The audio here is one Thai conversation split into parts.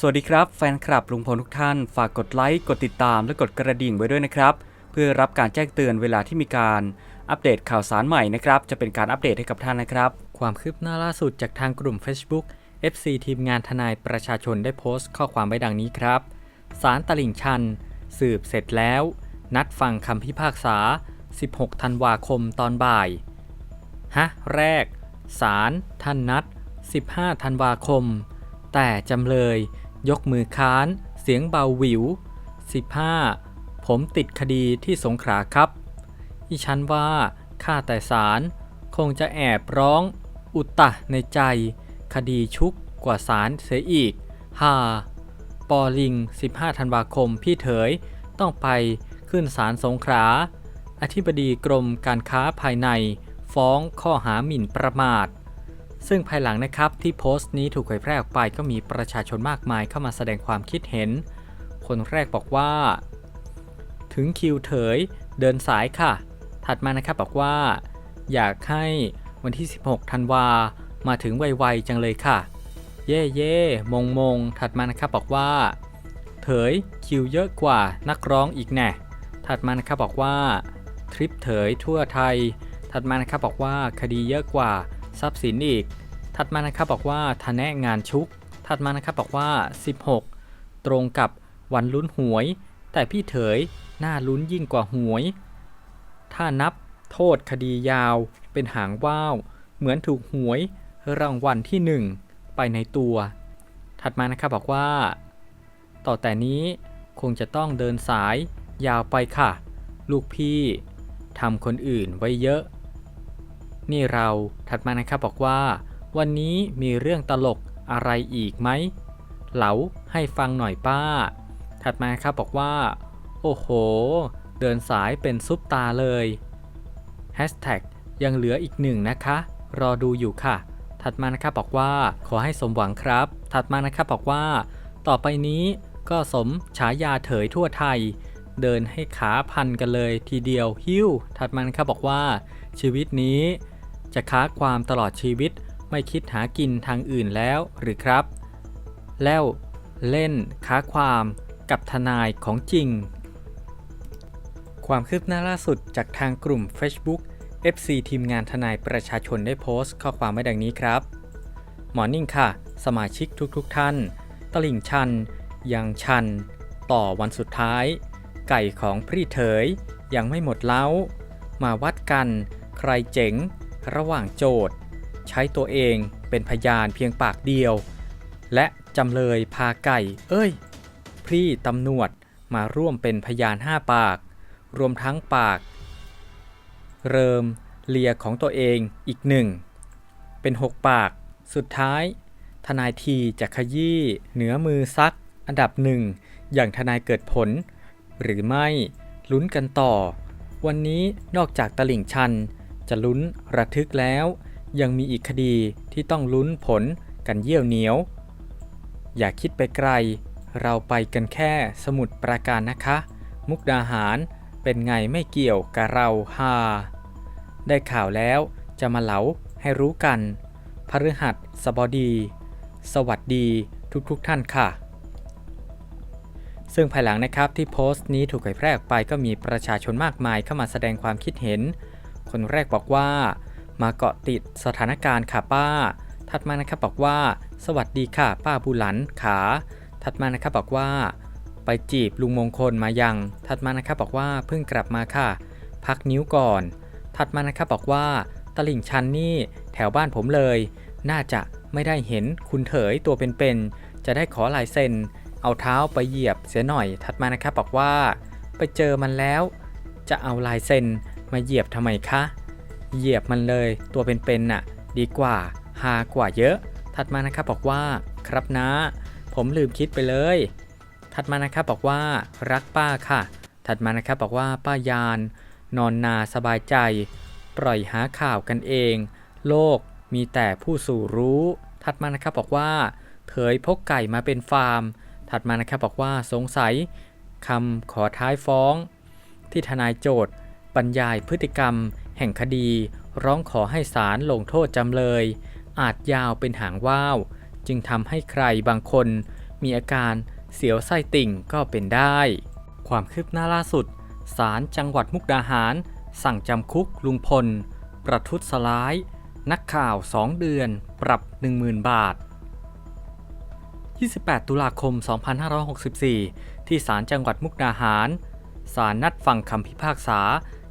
สวัสดีครับแฟนคลับลุงพลทุกท่าน ฝากกดไลค์ กดติดตามและกดกระดิ่งไว้ด้วยนะครับ เพื่อรับการแจ้งเตือนเวลาที่มีการอัปเดตข่าวสารใหม่นะครับ จะเป็นการอัปเดตให้กับท่านนะครับ ความคืบหน้าล่าสุดจากทางกลุ่ม Facebook FC ทีมงานทนายประชาชนได้โพสต์ข้อความไว้ดังนี้ครับสารตลิ่งชัน สืบเสร็จแล้ว นัดฟังคำพิพากษา 16 ธันวาคมตอนบ่าย ฮะ แรกศาลท่านนัด 15 ธันวาคม แต่จำเลย ยกมือค้าน เสียงเบาหวิว 15 ผมติดคดีที่สงขลาครับ อีฉันว่าข้าแต่ศาลคงจะแอบร้อง อุตตะในใจ คดีชุกกว่าศาลเสียอีกฮ่าปอลิง 15 ธันวาคม พี่เถย ต้องไปขึ้นศาลสงขลา อธิบดีกรมการค้าภายใน ฟ้องข้อหาหมิ่นประมาท ซึ่งภายหลังนะครับที่โพสต์นี้ถูกเผยแพร่ออกไปก็มีประชาชนมากมายเข้ามาแสดงความคิดเห็น คนแรกบอกว่า ถึงคิวเถยเดินสายค่ะ ถัดมานะครับบอกว่า อยากให้วันที่ 16 ธันวา มาถึงไวๆจังเลยค่ะ เย่เย่มงมงถัดมานะครับบอกว่า เถยคิวเยอะกว่านักร้องอีกแน่ ถัดมานะครับบอกว่า ทริปเถยทั่วไทย ถัดมานะครับบอกว่าคดีเยอะกว่าทรัพย์สินอีก ถัดมานะครับบอกว่าทะแนะงานชุก ถัดมานะครับบอกว่า 16 ตรงกับวันลุ้นหวย แต่พี่เถยน่าลุ้นยิ่งกว่าหวย ถ้านับโทษคดียาว เป็นหางว่าว เหมือนถูกหวย รางวัลที่หนึ่งไปในตัว ถัดมานะครับบอกว่า ต่อแต่นี้คงจะต้องเดินสายยาวไปค่ะ ลูกพี่ทำคนอื่นไว้เยอะ นี่เราถัดมานะครับบอกว่า วันนี้มีเรื่องตลกอะไรอีกไหม เหลาให้ฟังหน่อยป้า ถัดมาครับบอกว่า โอ้โห เดินสายเป็นซุปตาเลยแฮชแท็กยังเหลืออีกหนึ่งนะคะ รอดูอยู่ค่ะ ถัดมานะครับบอกว่าขอให้สมหวังครับ ถัดมานะครับบอกว่า ต่อไปนี้ก็สมฉายาเถยทั่วไทย เดินให้ขาพันกันเลยทีเดียวหิ้ว ถัดมานะครับบอกว่า ชีวิตนี้จะค้าความตลอดชีวิต ไม่คิดหากินทางอื่นแล้วหรือครับ แล้วเล่นค้าความกับทนายของจริง ความคืบหน้าล่าสุดจากทางกลุ่ม Facebook FC ทีมงานทนายประชาชนได้โพสต์ข้อความไว้ดังนี้ครับหมอนิ่งค่ะ สมาชิกทุกๆทท่าน ตลิ่งชัน ยังชัน ต่อวันสุดท้าย ไก่ของพรีเถย ยังไม่หมดเล้า มาวัดกัน ใครเจ๋ง ระหว่างโจทย์ ใช้ตัวเองเป็นพยานเพียงปากเดียว และจำเลยพาไก่ เอ้ย พรีตำรวจมาร่วมเป็นพยานห้าปาก รวมทั้งปาก เริมเลียของตัวเองอีกหนึ่ง เป็น6ปาก สุดท้าย ทนายทีจะขยี้เหนือมือซัก อันดับหนึ่ง อย่างทนายเกิดผล หรือไม่ลุ้นกันต่อ วันนี้นอกจากตลิ่งชัน จะลุ้นระทึกแล้ว ยังมีอีกคดีที่ต้องลุ้นผลกันเยี่ยวเหนียว อย่าคิดไปไกล เราไปกันแค่สมุดปราการนะคะ มุกดาหารเป็นไงไม่เกี่ยวกับเราฮาได้ข่าวแล้วจะมาเหลาให้รู้กัน พฤหัสสบดี สวัสดีทุกๆทท่านค่ะ ซึ่งภายหลังนะครับที่โพสต์นี้ถูกเผยแพร่ออกไปก็มีประชาชนมากมายเข้ามาแสดงความคิดเห็น คนแรกบอกว่า มาเกาะติดสถานการณ์ค่ะป้า ถัดมานะครับบอกว่า สวัสดีค่ะป้าบุหลันขา ถัดมานะครับบอกว่า ไปจีบลุงมงคลมายัง ถัดมานะครับบอกว่าเพิ่งกลับมาค่ะ พักนิ้วก่อน ถัดมานะครับบอกว่า ตลิ่งชันนี่แถวบ้านผมเลย น่าจะไม่ได้เห็นคุณเถยตัวเป็นๆ จะได้ขอลายเซ็น เอาเท้าไปเหยียบเสียหน่อย ถัดมานะครับบอกว่า ไปเจอมันแล้ว จะเอาลายเซ็นมาเหยียบทำไมคะ เหยียบมันเลย ตัวเป็นๆน่ะ ดีกว่าฮากว่าเยอะ ถัดมานะครับบอกว่า ครับนะ ผมลืมคิดไปเลย ถัดมานะครับบอกว่า รักป้าค่ะ ถัดมานะครับบอกว่าป้ายาน นอนนาสบายใจ ปล่อยหาข่าวกันเอง โลกมีแต่ผู้สู่รู้ ถัดมานะครับบอกว่า เถยพกไก่มาเป็นฟาร์ม ถัดมานะครับบอกว่าสงสัยคำขอท้ายฟ้อง ที่ทนายโจทย์ บรรยายพฤติกรรม แห่งคดี ร้องขอให้ศาลลงโทษจำเลย อาจยาวเป็นหางว่าว จึงทำให้ใครบางคน มีอาการเสียวไส้ติ่งก็เป็นได้ ความคืบหน้าล่าสุดศาลจังหวัดมุกดาหาร สั่งจำคุกลุงพล ประทุษร้าย นักข่าว 2 เดือน ปรับ 10,000 บาท 28 ตุลาคม 2564 ที่ศาลจังหวัดมุกดาหาร ศาลนัดฟังคำพิพากษา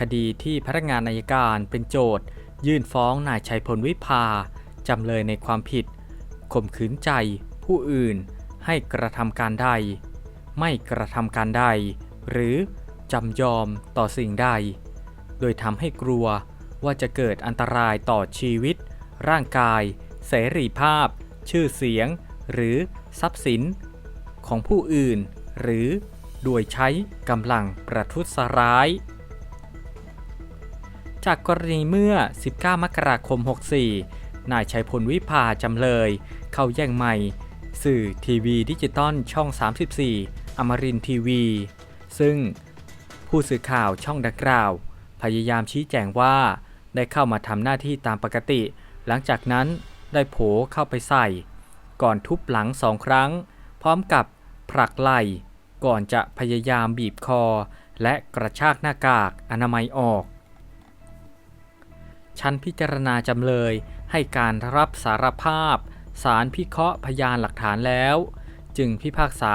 คดีที่พนักงานอายการเป็นโจทย์ยื่นฟ้องนายชัยพลวิภา จำเลยในความผิดข่มขืนใจ ผู้อื่นให้กระทำการใด ไม่กระทำการใด หรือจำยอมต่อสิ่งใด โดยทำให้กลัวว่าจะเกิดอันตรายต่อชีวิต ร่างกาย เสรีภาพ ชื่อเสียง หรือทรัพย์สิน ของผู้อื่น หรือโดยใช้กำลังประทุษร้าย จากกรณีเมื่อ 19 มกราคม 64 นายชัยพลวิภาจำเลย เข้าแย่งใหม่สื่อทีวีดิจิตอลช่อง 34 อมรินทีวี ซึ่งผู้สื่อข่าวช่องดังกล่าว พยายามชี้แจงว่า ได้เข้ามาทำหน้าที่ตามปกติ หลังจากนั้นได้โผเข้าไปใส่ ก่อนทุบหลังสองครั้ง พร้อมกับผลักไหล่ก่อนจะพยายามบีบคอ และกระชากหน้ากากอนามัยออก ชั้นพิจารณาจำเลย ให้การรับสารภาพ สารพิเคราะห์พยานหลักฐานแล้ว จึงพิพากษา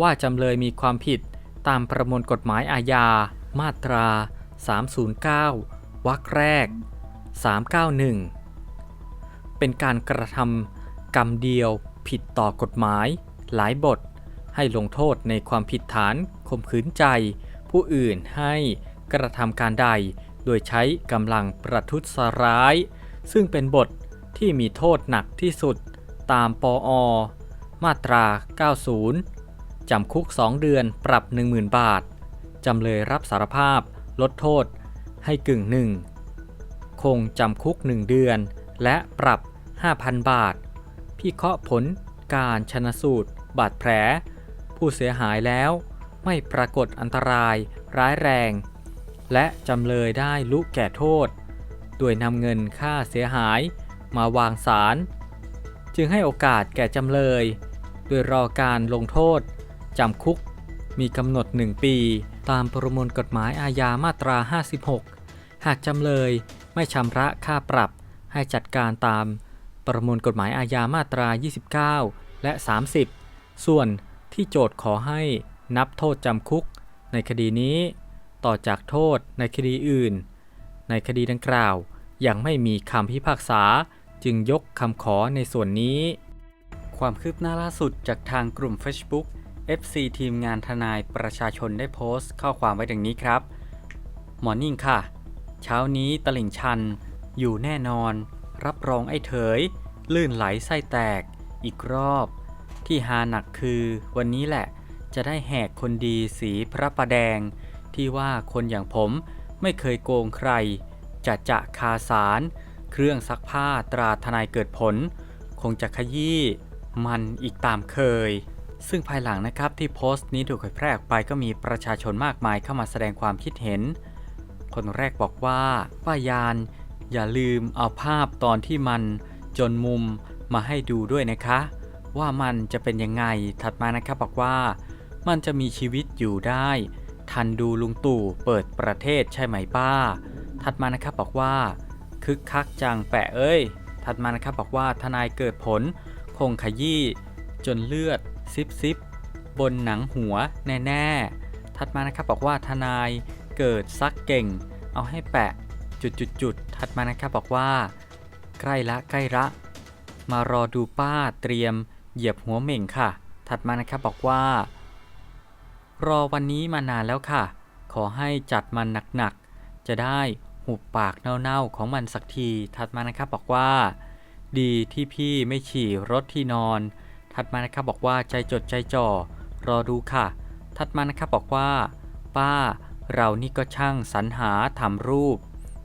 ว่าจำเลยมีความผิดตามประมวลกฎหมายอาญา มาตรา 309 วรรคแรก 391 เป็นการกระทำกรรมเดียวผิดต่อกฎหมาย หลายบท ให้ลงโทษในความผิดฐานข่มขืนใจ ผู้อื่นให้กระทำการใด โดยใช้กำลังประทุษร้าย ซึ่งเป็นบทที่มีโทษหนักที่สุดตามปอมาตรา 90 จำคุก 2 เดือนปรับ 10,000 บาท จำเลยรับสารภาพลดโทษให้กึ่งหนึ่ง คงจำคุก 1 เดือน และปรับ 5,000 บาท พิเคราะห์ผลการชนสูตร บาดแผล ผู้เสียหายแล้วไม่ปรากฏอันตรายร้ายแรง และจำเลยได้ลุแก่โทษ โดยนำเงินค่าเสียหายมาวางศาลจึงให้โอกาสแก่จำเลย โดยรอการลงโทษจำคุกมีกำหนด 1 ปี ตามประมวลกฎหมายอาญามาตรา 56 หากจำเลยไม่ชำระค่าปรับให้จัดการตามประมวลกฎหมายอาญามาตรา 29 และ 30 ส่วนที่โจทย์ขอให้นับโทษจำคุกในคดีนี้ ต่อจากโทษในคดีอื่น ในคดีดังกล่าวยังไม่มีคำพิพากษาจึงยกคำขอในส่วนนี้ ความคืบหน้าล่าสุดจากทางกลุ่ม Facebook FC ทีมงานทนายประชาชนได้โพสต์ข้อความไว้ดังนี้ครับมอร์นิ่งค่ะ เช้านี้ตลิ่งชัน อยู่แน่นอน รับรองไอ้เถย ลื่นไหลไส้แตก อีกรอบ ที่หาหนักคือ วันนี้แหละ จะได้แหกคนดีสีพระประแดง ที่ว่าคนอย่างผมไม่เคยโกงใคร จะจะคาสาร เครื่องซักผ้าตราทนายเกิดผล คงจะขยี้ มันอีกตามเคย ซึ่งภายหลังนะครับที่โพสต์นี้ถูกเผยแพร่ออกไปก็มีประชาชนมากมายเข้ามาแสดงความคิดเห็น คนแรกบอกว่าป้ายาน อย่าลืมเอาภาพตอนที่มันจนมุมมาให้ดูด้วยนะคะ ว่ามันจะเป็นยังไงถัดมานะครับบอกว่า มันจะมีชีวิตอยู่ได้ ทันดูลุงตู่เปิดประเทศใช่ไหมป้า ถัดมานะครับบอกว่า คึกคักจังแปะเอ้ย ถัดมานะครับบอกว่าทนายเกิดผล คงขยี้ จนเลือดซิบซิบบนหนังหัวแน่ๆ ถัดมานะครับบอกว่าทนายเกิดซักเก่ง เอาให้แปะจุดจุดจุดๆๆถัดมานะครับบอกว่า ใกล้ละใกล้ละ มารอดูป้าเตรียมเหยียบหัวเหม่งค่ะ ถัดมานะครับบอกว่า รอวันนี้มานานแล้วค่ะ ขอให้จัดมันหนักๆ จะได้หุบปากเน่าๆ ของมันสักที ถัดมานะครับบอกว่า ดีที่พี่ไม่ฉี่รถที่นอน ถัดมานะครับบอกว่าใจจดใจจ่อ รอดูค่ะ ถัดมานะครับบอกว่า ป้า เรานี่ก็ช่างสรรหาทำรูป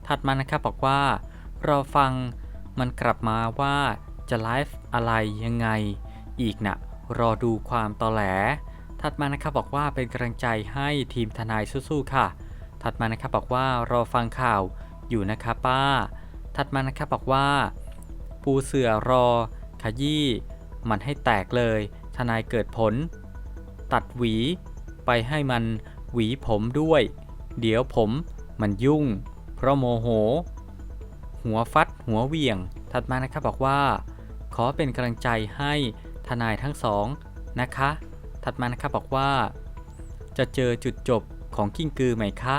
ถัดมานะครับบอกว่า เรอฟังมันกลับมาว่าจะไลฟ์อะไรยังไง อีกนะ่ะ รอดูความตอแหล ถัดมานะครับบอกว่าเป็นกำลังใจให้ทีมทนายสู้ๆค่ะ ถัดมานะครับบอกว่ารอฟังข่าวอยู่นะคะป้า ถัดมานะครับบอกว่า ปูเสือรอ ขยี้มันให้แตกเลย ทนายเกิดผล ตัดหวี ไปให้มันหวีผมด้วย เดี๋ยวผมมันยุ่ง เพราะโมโห หัวฟัดหัวเวี่ยง ถัดมานะครับบอกว่า ขอเป็นกำลังใจให้ทนายทั้งสองนะคะ ถัดมานะครับบอกว่า จะเจอจุดจบของกิ้งกือไหมคะ